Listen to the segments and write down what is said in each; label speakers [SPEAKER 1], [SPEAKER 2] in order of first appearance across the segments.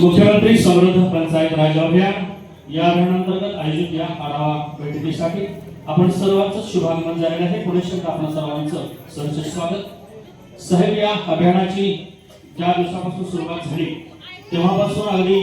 [SPEAKER 1] मुख्यमंत्री समृद्ध पंचायत राज अभियान या अभियानांतर्गत आयोजित या आढावा बैठकीसाठी आपण सर्वांचं शुभागमन झालेलं आहे. पुणे शहर आपण सर्वांचं सहर्ष स्वागत. साहेब या अभियानाची ज्या दिवसापासून सुरुवात झाली तेव्हापासून अगदी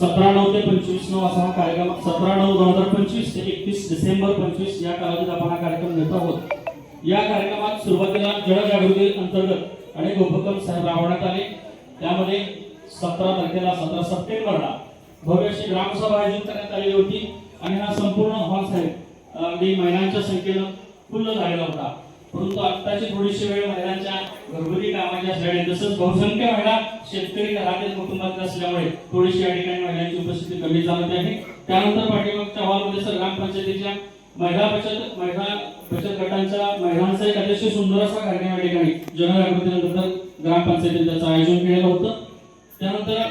[SPEAKER 1] सतरा नऊ ते पंचवीस नऊ असा हा कार्यक्रम सतरा नऊ दोन हजार पंचवीस ते एकतीस डिसेंबर पंचवीस या कालावधीत आपण हा कार्यक्रम घेत आहोत. या कार्यक्रमात सुरुवातीला जनजागृती अंतर्गत अनेक उपक्रम साहेब राबवण्यात आले. त्यामध्ये सतरा तारखेला सतरा सप्टेंबरला भव्यशी ग्रामसभा आयोजित करण्यात आलेली होती आणि हा संपूर्ण हॉल साहेब अगदी महिलांच्या संख्येनं फुल्ल झालेला होता. परंतु आत्ताची थोडीशी वेळ महिलांच्या घरगुती कामाच्या असल्याने तसंच बहुसंख्य महिला शेतकरी घरातील कुटुंबातील असल्यामुळे थोडीशी या ठिकाणी महिलांची उपस्थिती कमी जाणवते आहे. त्यानंतर पाठीमागच्या हॉलमध्ये सर ग्रामपंचायतीच्या महिला बचत महिला बचत गटांच्या महिलांचा एक अतिशय सुंदर असा कार्यक्रम या ठिकाणी जनजागृतीनंतर ग्रामपंचायतीने त्याचं आयोजन केलेलं होतं. त्यानंतर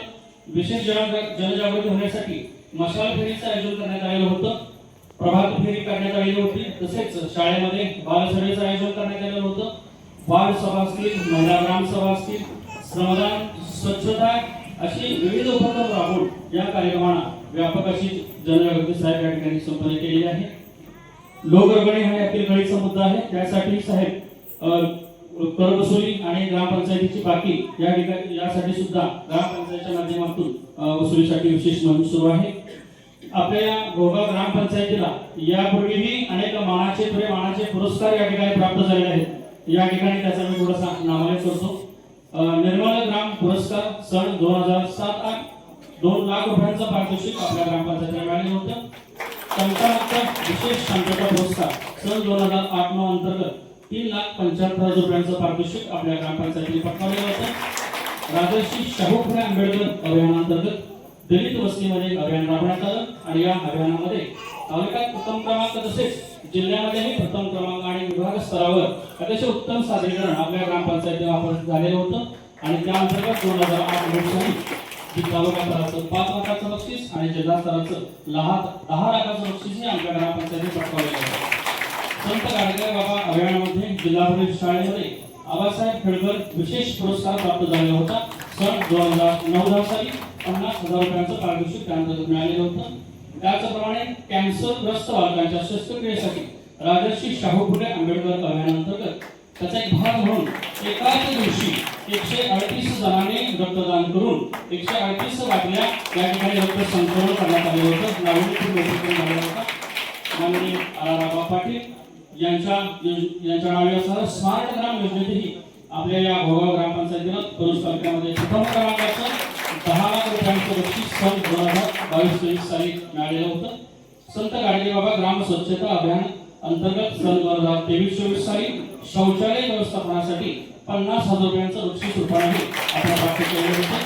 [SPEAKER 1] विशेष जन जनजागृती होण्यासाठी मशाल फेरीचं आयोजन करण्यात आलेलं होतं. प्रभात फेरी करण्यात आलेली होती. तसेच शाळेमध्ये बालसभेचं आयोजन करण्यात आलेलं होतं. बाल सभा असतील महिला ग्रामसभा असतील श्रमदान स्वच्छता अशी विविध उपक्रम राबवून या कार्यक्रमाला व्यापक अशी जनजागृती साहेब या ठिकाणी संपन्न केलेली आहे. लोकरगणी हा यातील गळीचा मुद्दा आहे. त्यासाठी साहेब करवसुली कर वसुली आणि ग्रामपंचायतीची बाकी या ठिकाणी यासाठी सुद्धा ग्रामपंचायतीच्या माध्यमातून वसुलीसाठी विशेष मोहीम सुरू आहे. आपल्या गोगाव ग्रामपंचायतीला यापूर्वीही अनेक मानाचे पुरे मानाचे पुरस्कार या ठिकाणी प्राप्त झालेले आहेत. या ठिकाणी त्याचा मी थोडासा नामोल्लेख करतो. निर्मल ग्राम पुरस्कार सन दोन हजार सात आठ दोन लाख रुपयांचं पारितोषिक आपल्या ग्रामपंचायतीला मिळाले होतं. टंकामुक्त विशेष शांतता पुरस्कार सन दोन हजार आठ नऊ अंतर्गत तीन लाख पंच्याहत्तर हजार रुपयांचं पारितोषिक आपल्या ग्रामपंचायतीने पटकावलेलं होतं. राजर्षी शाहू फुले आंबेडकर अभियानांतर्गत दलित वस्तीमध्ये अभियान राबवण्यात आलं आणि या अभियानामध्ये तालुक्यात प्रथम क्रमांक तसेच जिल्ह्यामध्येही प्रथम क्रमांक आणि विभाग स्तरावर अतिशय उत्तम सादरीकरण आपल्या ग्रामपंचायतीने वापर झालेलं होतं. आणि त्या अंतर्गत दोन हजार आठ साली तालुका स्तराचं पाच लाखाचं बक्षीस आणि जिल्हा स्तराचं लहा दहा लाखाचं बक्षीसही आमच्या ग्रामपंचायतीने पटकावलेलं होतं. संत गाडगे बाबा अभियानामध्ये जिल्हा परिषद शाळेमध्ये आबासाहेब खेडकर विशेष पुरस्कार प्राप्त झालेला होता सन दोन हजार नऊ दहा साली पन्नास हजार रुपयांचं पारितोषिक त्यानंतर मिळालेलं होतं त्याचप्रमाणे कॅन्सरग्रस्त बालकांच्या शस्त्रक्रियेसाठी राजर्षी शाहू फुले आंबेडकर अभियानांतर्गत त्याचा एक भाग म्हणून एकाच दिवशी एकशे अडतीस जणांनी रक्तदान करून एकशे अडतीस बाटल्या या ठिकाणी रक्त संकलन करण्यात आले होतं नागरिक उपक्रम माननीय आराराबा पाटील यांच्या यांच्या नावे असणारं स्मार्ट ग्राम योजनेतही आपल्या या भोगाव ग्रामपंचायतीनं तरुण तालुक्यामध्ये प्रथम क्रमांकाचं दहा लाख रुपयांचं बक्षीस सन दोन हजार बावीस तेवीस साली मिळालेलं होतं. संत गाडगेबाबा ग्राम स्वच्छता अभियान अंतर्गत सन दोन हजार तेवीस चोवीस साली शौचालय व्यवस्थापनासाठी पन्नास हजार रुपयांचं बक्षीस रुपयाने आपल्या प्राप्त केलेलं होतं.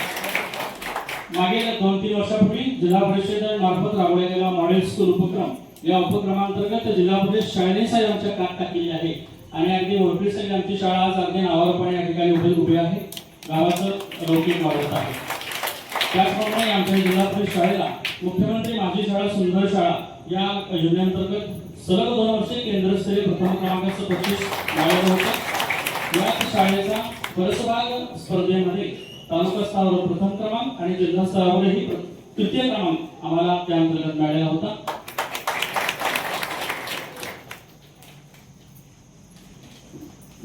[SPEAKER 1] मागील दोन तीन वर्षापूर्वी जिल्हा परिषद मार्फत राबवला गेलेला मॉडेल स्कूल उपक्रम या उपक्रमांतर्गत जिल्हा परिषद शाळेने साहेब आमच्या कात टाकलेली आहे. आणि अगदी ओळखी साहेब आमची शाळा आज अगदी नावारपणे या ठिकाणी उभी उभी आहे. गावाचं लौकिक वाढत आहे. त्याचप्रमाणे आमच्या जिल्हा परिषद शाळेला मुख्यमंत्री माझी शाळा सुंदर शाळा या योजनेअंतर्गत सलग दोन वर्षे केंद्रस्तरीय प्रथम क्रमांकाचं बक्षीस मिळालं होतं. या शाळेचा परसभाग स्पर्धेमध्ये तालुका स्तरावर प्रथम क्रमांक आणि जिल्हा स्तरावरही तृतीय क्रमांक आम्हाला त्या अंतर्गत मिळालेला होता.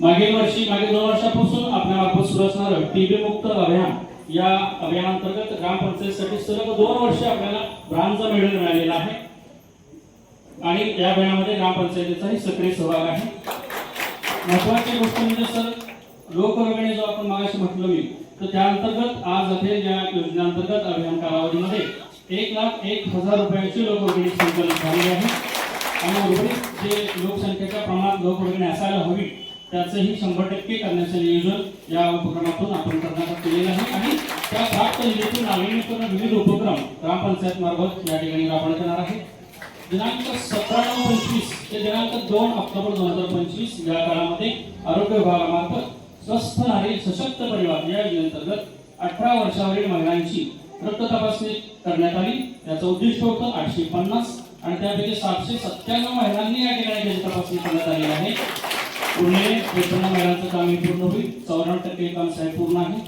[SPEAKER 1] मागील वर्षी मागील दोन वर्षापासून आपल्या मार्फत सुरू असणारं टीबी मुक्त अभियान या अभियानांतर्गत ग्रामपंचायतीसाठी सलग दोन वर्ष आपल्याला ब्रांचा मेडल मिळालेला आहे. आणि या अभियानामध्ये ग्रामपंचायतीचाही सक्रिय सहभाग आहे. महत्वाची गोष्ट म्हणजे सर लोकवर्गणी जो आपण मागाशी म्हटलं मी तर त्या अंतर्गत आज अखेर या योजनेअंतर्गत अभियान कालावधीमध्ये एक लाख एक हजार रुपयांची लोकवर्गणी संकलित झाली आहे. आणि उर्वरित जे लोकसंख्येच्या प्रमाणात लोकवर्गणी असायला हवी त्याचंही शंभर टक्के करण्याचं नियोजन या उपक्रमातून आपण करण्याचा केलेलं आहे. आणि त्या प्राप्त निधीतून नाविन्यपूर्ण विविध उपक्रम ग्रामपंचायत मार्फत या ठिकाणी राबवण्यात येणार आहे. दिनांक सतरा नऊ पंचवीस ते दिनांक दोन ऑक्टोबर दोन हजार पंचवीस या काळामध्ये आरोग्य विभागामार्फत स्वस्थ नारी सशक्त परिवार या योजनेअंतर्गत अठरा वर्षावरील महिलांची रक्त तपासणी करण्यात आली. त्याचं उद्दिष्ट होतं आठशे पन्नास आणि त्यापैकी सातशे सत्त्याण्णव महिलांनी या ठिकाणी त्याची तपासणी करण्यात आलेली आहे. पुणे त्रेपन्न काम हे पूर्ण होईल. चौऱ्याण्णव टक्के काम साहेब पूर्ण आहे.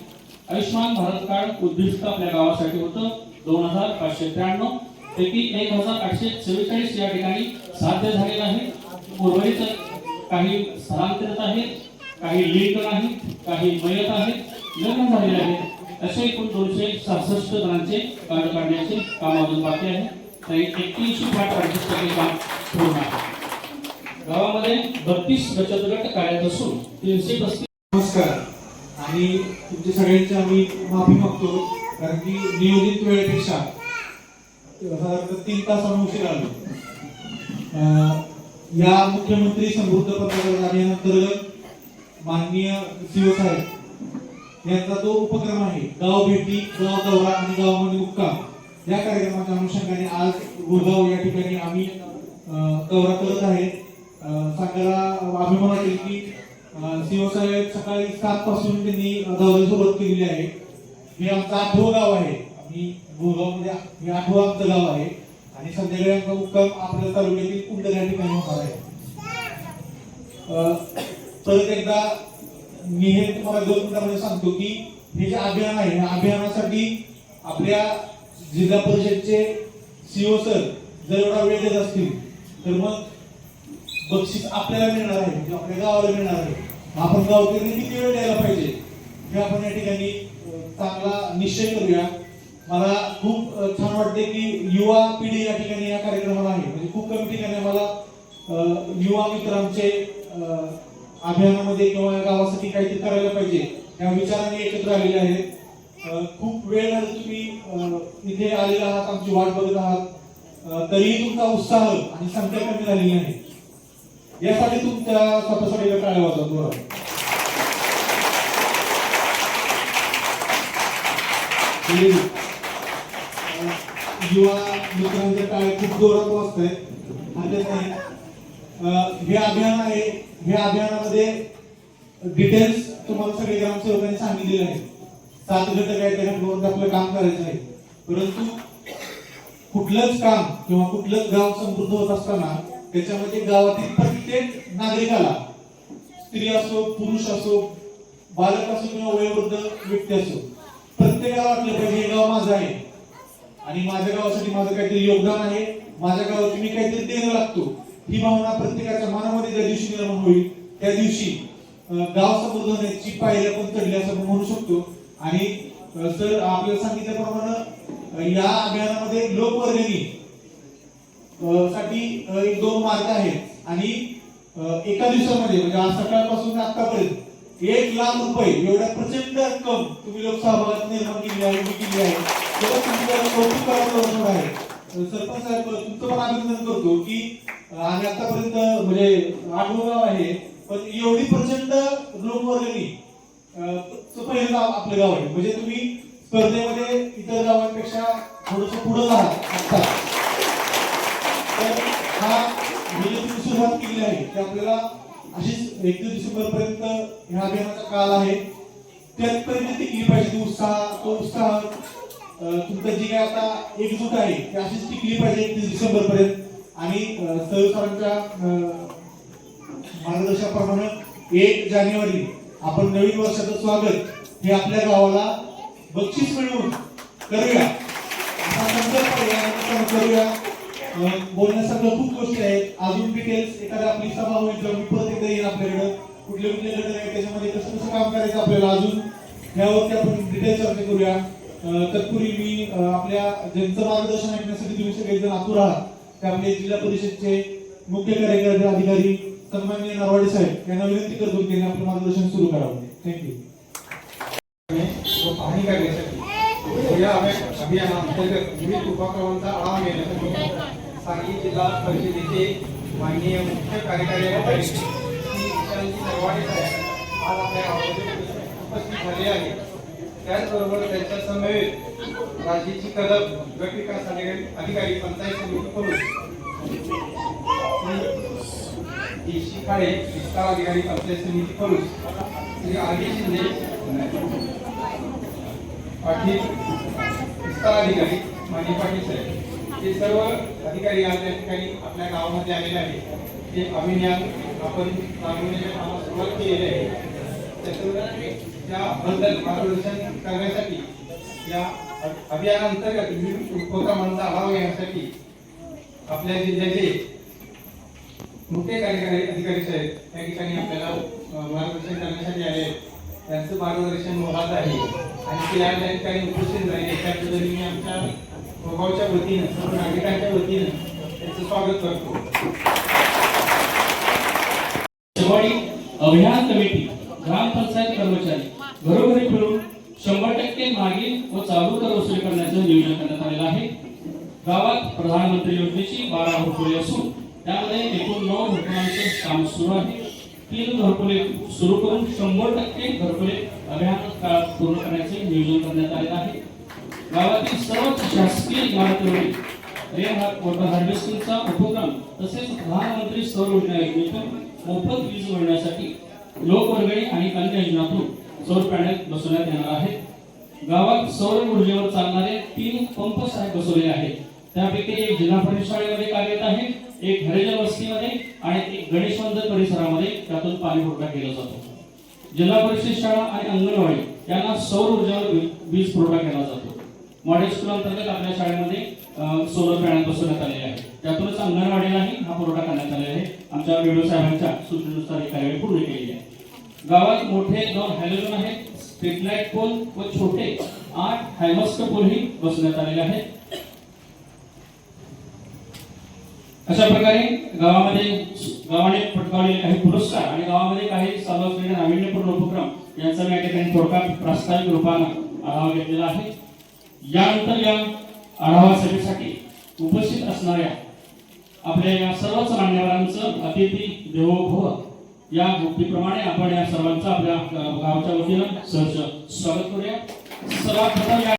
[SPEAKER 1] आयुष्यमान भारत कार्ड उद्दिष्ट आपल्या गावासाठी होतं. दोन हजार पाचशे त्र्याण्णव पैकी एक हजार आठशे चव्वेचाळीस या ठिकाणी साध्य झालेलं आहे. उर्वरित काही स्थलांतरित आहेत काही लिंक नाहीत काही मयत आहेत लग्न झालेले आहेत असे एकूण दोनशे सहासष्ट जणांचे कार्ड काढण्याचे काम अजून बाकी आहे. तर एकतीसशे पाठ अडतीस टक्के काम पूर्ण आहे. गावामध्ये बत्तीस बचत गट कार्यरत असून तीनशे पस्तीस
[SPEAKER 2] नमस्कार. आणि तुमच्या सगळ्यांची आम्ही माफी मागतो कारण की नियोजित वेळेपेक्षा साधारणतः तीन तास आम्ही उशीर आलो. या मुख्यमंत्री समृद्ध पत्रकार अभियानांतर्गत माननीय सीओ साहेब यांचा तो उपक्रम आहे गाव भेटी गाव दौरा आणि गावामध्ये म्हणजे मुक्काम. या कार्यक्रमाच्या अनुषंगाने आज गुरगाव या ठिकाणी आम्ही दौरा करत आहे. सांगायला अभिमान वाटेल की सीओ साहेब सकाळी सात पासून त्यांनी दौऱ्याला सुरुवात केलेली आहे. हे आमचं आठवं गाव आहे. आम्ही गोगावमध्ये म्हणजे हे आठवं आमचं गाव आहे. आणि संध्याकाळी आमचा मुक्काम आपल्या तालुक्यातील कुंडल या ठिकाणी होणार आहे. परत एकदा मी हे तुम्हाला दोन मिनिटांमध्ये सांगतो की हे जे अभियान आहे या अभियानासाठी आपल्या जिल्हा परिषदचे सीओ सर जर एवढा वेळ देत असतील तर मग बक्षीस आपल्याला मिळणार आहे म्हणजे आपल्या गावाला मिळणार आहे. आपण गावकऱ्यांनी किती वेळ द्यायला पाहिजे? हे आपण या ठिकाणी चांगला निश्चय करूया. मला खूप छान वाटते की युवा पिढी या ठिकाणी या कार्यक्रमाला आहे. म्हणजे खूप कमी ठिकाणी मला युवा मित्रांचे अभियानामध्ये किंवा या गावासाठी काहीतरी करायला पाहिजे. या विचाराने एकत्र आलेले आहेत. खूप वेळ झालं तुम्ही इथे आलेले आहात आमची वाट बघत आहात. तरीही तुमचा उत्साह आणि संख्या कमी झालेली आहे. यासाठी तुमच्या स्वतःसाठी टाळ्या वाजवत बरोबर युवा मित्रांचे टाळे खूप जोरात वाजत आहेत हे अभियान आहे हे अभियानामध्ये डिटेल्स तुम्हाला सगळे ग्रामसेवकांनी सांगितलेले आहे सात घटक आहे त्याच्या बरोबर आपलं काम करायचं आहे परंतु कुठलंच काम किंवा कुठलंच गाव समृद्ध होत असताना त्याच्यामध्ये गावातील प्रत्येक नागरिकाला स्त्री असो पुरुष असो बालक असो किंवा वयोवृद्ध व्यक्ती असो प्रत्येकाला वाटलं पाहिजे हे गाव माझं आहे. आणि माझ्या गावासाठी माझं काहीतरी योगदान आहे. माझ्या गावाची मी काहीतरी देणं लागतो. ही भावना प्रत्येकाच्या मनामध्ये ज्या दिवशी निर्माण होईल त्या दिवशी गाव समोर होण्याची पायऱ्या पण चढली असं म्हणू शकतो. आणि जर सर आपल्याला सांगितल्याप्रमाणे या अभियानामध्ये लोकवर्गणी साठी एक दोन मार्ग आहेत. आणि एका दिवसामध्ये म्हणजे आज सकाळपासून आतापर्यंत एक लाख रुपये एवढ्या प्रचंड रक्कम तुम्ही लोकसहभागात निर्माण केली आहे उभी केली आहे. तेव्हा तुम्ही त्याला कौतुक करायला आहे. सरपंच साहेब तुमचं पण अभिनंदन करतो की आणि आतापर्यंत म्हणजे आठवं गाव आहे पण एवढी प्रचंड लोकवर्गणी पहिलं गाव आपलं गाव आहे. म्हणजे तुम्ही स्पर्धेमध्ये इतर गावांपेक्षा थोडस पुढे आहात आता तर हा मी जी तुम्ही आहे. ते आपल्याला अशीच एकतीस डिसेंबर पर्यंत ह्या अभियानाचा काळ आहे. त्यापर्यंत टिकली पाहिजे ती उत्साह तो उत्साह तुमचं जी काय आता एकजूट आहे ती अशीच टिकली पाहिजे एकतीस डिसेंबर पर्यंत आणि सहकारांच्या अं, मार्गदर्शनाप्रमाणे एक जानेवारी आपण नवीन वर्षाचं स्वागत हे आपल्या गावाला बक्षीस मिळवून करूया. संकल्प करूया बोलण्यासारखं खूप गोष्टी आहेत. अजून डिटेल्स एखाद्या आपली सभा होईल किंवा मी परत एकदा येईल आपल्याकडं. कुठले कुठले गट आहेत त्याच्यामध्ये कसं कसं काम करायचं आपल्याला अजून यावरती आपण डिटेल्स चर्चा करूया. तत्पूर्वी मी आपल्या ज्यांचं मार्गदर्शन ऐकण्यासाठी तुम्ही सगळेजण आतुर आहात. ते आपले जिल्हा परिषदचे मुख्य कार्यकारी अधिकारी सन्मान्य नरवाडे साहेब यांना विनंती करतो की त्यांनी आपलं मार्गदर्शन सुरू करावं. थँक्यू
[SPEAKER 3] व पाहणी करण्यासाठी या अभियाना अंतर्गत विविध उपक्रमांचा आढावा घेण्यासाठी सांगली जिल्हा परिषदेचे माननीय मुख्य कार्यकारी अधिकारी श्री आज आपल्या उपस्थित झाले आहे. त्याचबरोबर त्यांच्या समवेत राजेची कदम गट विकास अधिकारी पंचायत समिती करून श्री शिखाडे विस्तार अधिकारी पंचायत समिती करून श्री आर शिंदे पाटील विस्तार माननीय पाटील साहेब. हे सर्व अधिकारी आज या ठिकाणी आपल्या गावामध्ये आलेले आहेत. ते अभियान आपण राबवण्याच्या कामास सुरुवात केलेली आहे. त्याबद्दल मार्गदर्शन करण्यासाठी या अ- अभियानांतर्गत विविध उपक्रमांचा आढावा घेण्यासाठी आपल्या जिल्ह्याचे मुख्य कार्यकारी अधिकारी साहेब त्या ठिकाणी आपल्याला मार्गदर्शन करण्यासाठी आले आहेत. त्यांचं मार्गदर्शन मोलाचं आहे. आणि ते आज या ठिकाणी उपस्थित राहिले त्याबद्दल मी आमच्या गोगावच्या वतीनं सर्व नागरिकांच्या वतीनं त्यांचं स्वागत करतो.
[SPEAKER 1] शेवाडी अभियान कमिटी ग्रामपंचायत कर्मचारी घरोघरी फिरून शंभर टक्के मागील व चालू कर वसूल करण्याचं नियोजन करण्यात आलेलं आहे. गावात प्रधानमंत्री योजनेची बारा घरकुले असून त्यामध्ये एकूण नऊ घरकुलांचे काम सुरू आहे. तीन घरकुले सुरू करून शंभर टक्के घरकुले अभियान काळात पूर्ण करण्याचे नियोजन करण्यात आलेलं आहे. गावातील सर्व शासकीय इमारतीवरील रेन वॉटर हार्वेस्टिंगचा उपक्रम तसेच प्रधानमंत्री सौर योजना योजनेतून मोफत वीज मिळण्यासाठी लोकवर्गणी आणि अन्य योजनातून सौर पॅनेल बसवण्यात येणार आहेत गावात सौर ऊर्जेवर चालणारे तीन पंप साहेब बसवलेले आहेत. त्यापैकी एक जिल्हा परिषद शाळेमध्ये कार्यरत आहे एक हरिजन वस्तीमध्ये आणि एक गणेश मंदिर परिसरामध्ये त्यातून पाणी पुरवठा केला जातो. जिल्हा परिषद शाळा आणि अंगणवाडी यांना सौर ऊर्जेवर वीज पुरवठा केला जातो. मॉडेल स्कूल अंतर्गत आपल्या शाळेमध्ये सोलर पॅनल बसवण्यात आलेले आहे. त्यातूनच अंगणवाडीलाही हा पुरवठा करण्यात आलेला आहे. आमच्या व्हिडिओ साहेबांच्या सूचनेनुसार ही कार्यवाही पूर्ण केलेली आहे. गावात मोठे दोन हॅलोजन आहेत स्ट्रीट लाइट पोल व छोटे आठ हायमस्क पोलही बसवण्यात आलेले आहेत. अशा प्रकारे गावामध्ये गावाने पटकावलेले काही पुरस्कार आणि गावामध्ये काही चालू असलेले नाविन्यपूर्ण उपक्रम यांचा मी या ठिकाणी थोडक्यात प्रास्ताविक रूपानं आढावा घेतलेला आहे. यानंतर या आढावा सभेसाठी उपस्थित असणाऱ्या आपल्या या सर्वच मान्यवरांचं अतिथी देवो भव या गोष्टीप्रमाणे आपण या सर्वांचं आपल्या गावाच्या गावच्या वतीनं सहज स्वागत करूया. सर्वात प्रथम या